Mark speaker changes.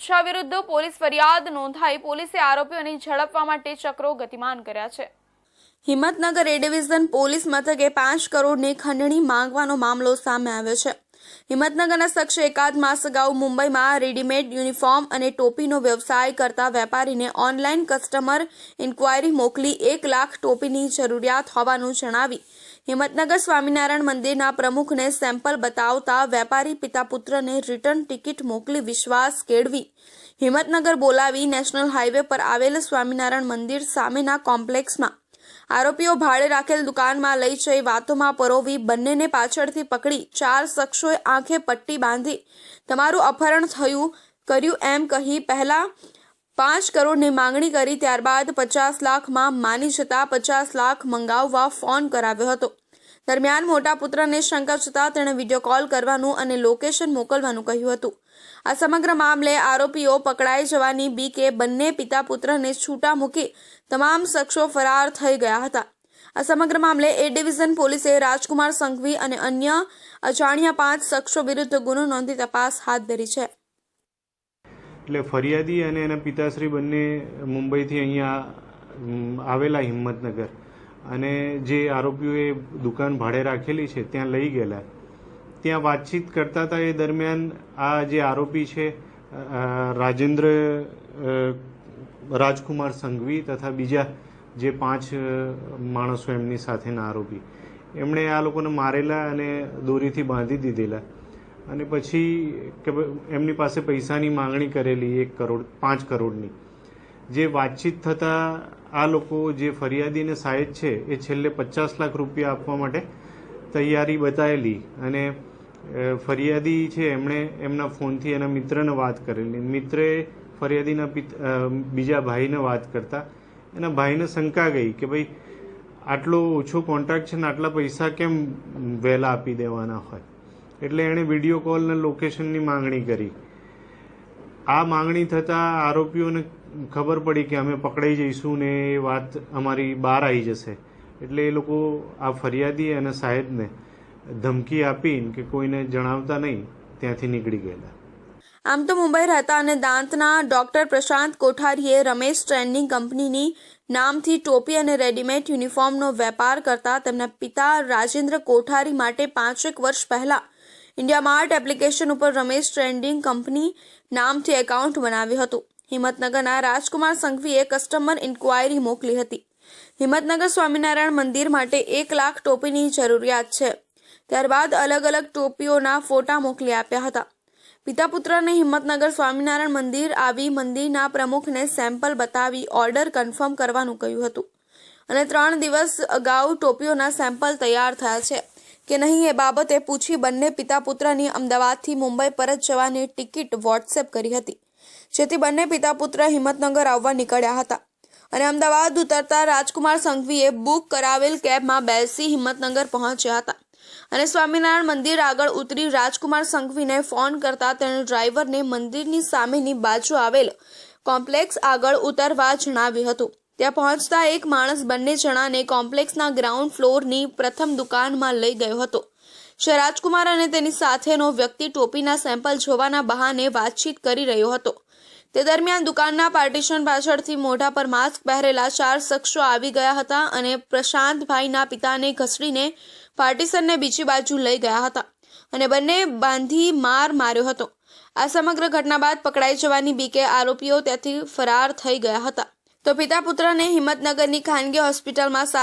Speaker 1: શાહ વિરુદ્ધ પોલીસ ફરિયાદ નોંધાઈ પોલીસે આરોપીઓને ઝડપવા માટે ચક્રો ગતિમાન કર્યા છે. હિંમતનગર એ ડિવિઝન પોલીસ મથકે પાંચ કરોડની ખંડણી માંગવાનો મામલો સામે આવ્યો છે. હિંમતનગરના શખ્સે એકાદ માસ અગાઉ મુંબઈમાં રેડીમેડ યુનિફોર્મ અને ટોપીનો વ્યવસાય કરતા વેપારીને ઓનલાઈન કસ્ટમર ઇન્ક્વાયરી મોકલી એક લાખ ટોપીની જરૂરિયાત હોવાનું જણાવી. હિંમતનગર સ્વામિનારાયણ મંદિરના પ્રમુખને સેમ્પલ બતાવતા વેપારી પિતા પુત્રને રિટર્ન ટિકિટ મોકલી વિશ્વાસ કેળવી. હિંમતનગર બોલાવી નેશનલ હાઈવે પર આવેલ સ્વામિનારાયણ મંદિર સામેના કોમ્પ્લેક્સમાં. આરોપીઓ ભાડે રાખેલ દુકાનમાં લઈ જઈ વાતોમાં પરોવી બંનેને પાછળથી પકડી ચાર શખ્સોએ આંખે પટ્ટી બાંધી તમારું અપહરણ થયું, કર્યું એમ કહી પહેલા પાંચ કરોડની માંગણી કરી, ત્યારબાદ પચાસ લાખમાં માની જતા પચાસ લાખ મંગાવવા ફોન કરાવ્યો હતો. દરમિયાન મોટા પુત્રને શંકા જતા તેણે વીડિયો કોલ કરવાનું અને લોકેશન મોકલવાનું કહ્યું હતું. આ સમગ્ર મામલે આરોપીઓ પકડાઈ જવાની બીકે બંને પિતા પુત્રને છૂટા મૂકી તમામ શખ્સો ફરાર થઈ ગયા હતા. આ સમગ્ર મામલે એ ડિવિઝન પોલીસે રાજકુમાર સંઘવી અને અન્ય અજાણ્યા પાંચ શખ્સો વિરુદ્ધ ગુનો નોંધી તપાસ હાથ ધરી છે.
Speaker 2: એટલે ફરિયાદી અને એના પિતાશ્રી બંને મુંબઈથી અહીંયા આવેલા હિંમતનગર. અને જે આરોપીઓએ દુકાન ભાડે રાખેલી છે, ત્યાં લઈ ગયેલા. ત્યાં વાતચીત કરતા હતા એ દરમિયાન આ જે આરોપી છે રાજેન્દ્ર રાજકુમાર સંઘવી તથા બીજા જે પાંચ માણસો એમની સાથેના આરોપી. એમણે આ લોકોને મારેલા અને દોરીથી બાંધી દીધેલા. અને પછી એમની પાસે પૈસાની માંગણી કરેલી એક કરોડ, પાંચ કરોડની. જે વાતચીત થતાં આ લોકો જે ફરિયાદી અને સાહેબ છે, એ છેલ્લે પચાસ લાખ રૂપિયા આપવા માટે તૈયારી બતાવેલી અને ફરિયાદી છે એમણે એમના ફોનથી એના મિત્રને વાત કરેલી. મિત્રે ફરિયાદીના બીજા ભાઈને વાત કરતા. એના ભાઈને શંકા ગઈ કે ભાઈ, આટલો ઓછો કોન્ટ્રાક્ટ છે ને આટલા પૈસા કેમ વહેલા આપી દેવાના હોય? એટલે એણે વીડિયો કોલ ને લોકેશનની માંગણી કરી. આ માંગણી થતાં આરોપીઓને ખબર પડી કે અમે પકડાઈ જઈશું ને એ વાત અમારી બહાર આવી જશે. એટલે એ લોકો આ ફરિયાદી અને સાહેબને ધમકી આપીને કે કોઈને જણાવતા નહીં, ત્યાંથી નીકળી ગયેલા.
Speaker 1: આમ તો મુંબઈ રહેતા અને દાંતના ડોક્ટર પ્રશાંત કોઠારીએ રમેશ ટ્રેન્ડિંગ કંપનીની નામથી ટોપી અને રેડીમેડ યુનિફોર્મનો વેપાર કરતા તેમના પિતા રાજેન્દ્ર કોઠારી માટે પાંચેક વર્ષ પહેલા ઇન્ડિયા માર્ટ એપ્લિકેશન ઉપર રમેશ ટ્રેન્ડિંગ કંપની નામથી એકાઉન્ટ બનાવ્યું હતું. હિંમતનગરના રાજકુમાર સંઘવીએ કસ્ટમર ઇન્ક્વાયરી મોકલી હતી. હિંમતનગર સ્વામિનારાયણ મંદિર માટે એક લાખ ટોપીની જરૂરિયાત છે. ત્યારબાદ અલગ અલગ ટોપીઓના ફોટા મોકલી આપ્યા હતા. પિતા પુત્રને હિંમતનગર સ્વામિનારાયણ મંદિર આવી મંદિરના પ્રમુખને સેમ્પલ બતાવી ઓર્ડર કન્ફર્મ કરવાનું કહ્યું હતું. અને ત્રણ દિવસ અગાઉ ટોપીઓના સેમ્પલ તૈયાર થયા છે. કે નહીં એ બાબતે પૂછી બંને પિતા પુત્રની અમદાવાદથી મુંબઈ પરત જવાની ટિકિટ વોટ્સએપ કરી હતી. જેથી બંને પિતા પુત્ર હિંમતનગર આવવા નીકળ્યા હતા. અને અમદાવાદ ઉતરતા રાજકુમાર સંઘવીએ બુક કરાવેલ કેબમાં બેસી હિંમતનગર પહોંચ્યા હતા. અને સ્વામિનારાયણ મંદિર આગળ ઉતરી રાજકુમાર સંઘવીને ફોન કરતા તેણે ડ્રાઈવરને મંદિરની સામેની બાજુ આવેલ કોમ્પ્લેક્સ આગળ ઉતરવા જણાવ્યું હતું. ત્યાં પહોંચતા એક માણસ બંને જણાને કોમ્પ્લેક્સના ગ્રાઉન્ડ ફ્લોરની પ્રથમ દુકાનમાં લઈ ગયો હતો. શ્રી રાજકુમાર અને તેની સાથેનો વ્યક્તિ ટોપીના સેમ્પલ જોવાના બહાને વાતચીત કરી રહ્યો હતો. તે દરમિયાન દુકાનના પાર્ટીશન પાછળથી મોઢા પર માસ્ક પહેરેલા ચાર શખ્સો આવી ગયા હતા અને પ્રશાંતભાઈના પિતાને ઘસડીને પાર્ટીશનને બીજી બાજુ લઈ ગયા હતા અને બંને બાંધી માર માર્યો હતો. આ સમગ્ર ઘટના બાદ પકડાઈ જવાની બીકે આરોપીઓ ત્યાંથી ફરાર થઈ ગયા હતા. તો પિતા પુત્રને હિંમતનગરની ખાનગી હોસ્પિટલમાં